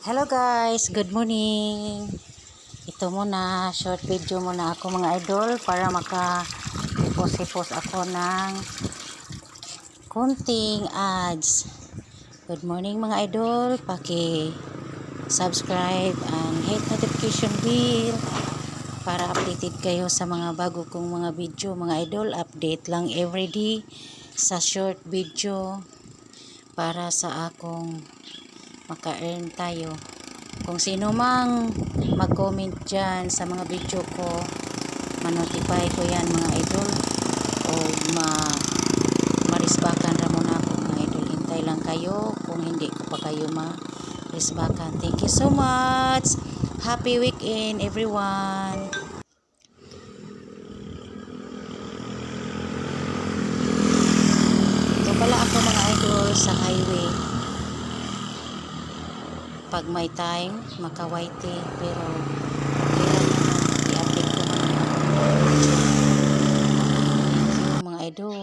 Hello guys, good morning. Ito muna, short video muna ako mga idol para maka-ipos-ipos ako ng kunting ads. Good morning mga idol, paki subscribe and hit notification bell para updated kayo sa mga bago kong mga video mga idol. Update lang everyday sa short video para sa akong maka-earn tayo. Kung sino mang mag-comment dyan sa mga video ko, manotify ko yan mga idol o ma marisbakan ra muna ako mga idol. Hintay lang kayo kung hindi ko pa kayo marisbakan. Thank you so much. Happy weekend everyone. Ito pala ako mga idol sa highway pag may time, makawaiti. Pero, i-update ko. Mga idol.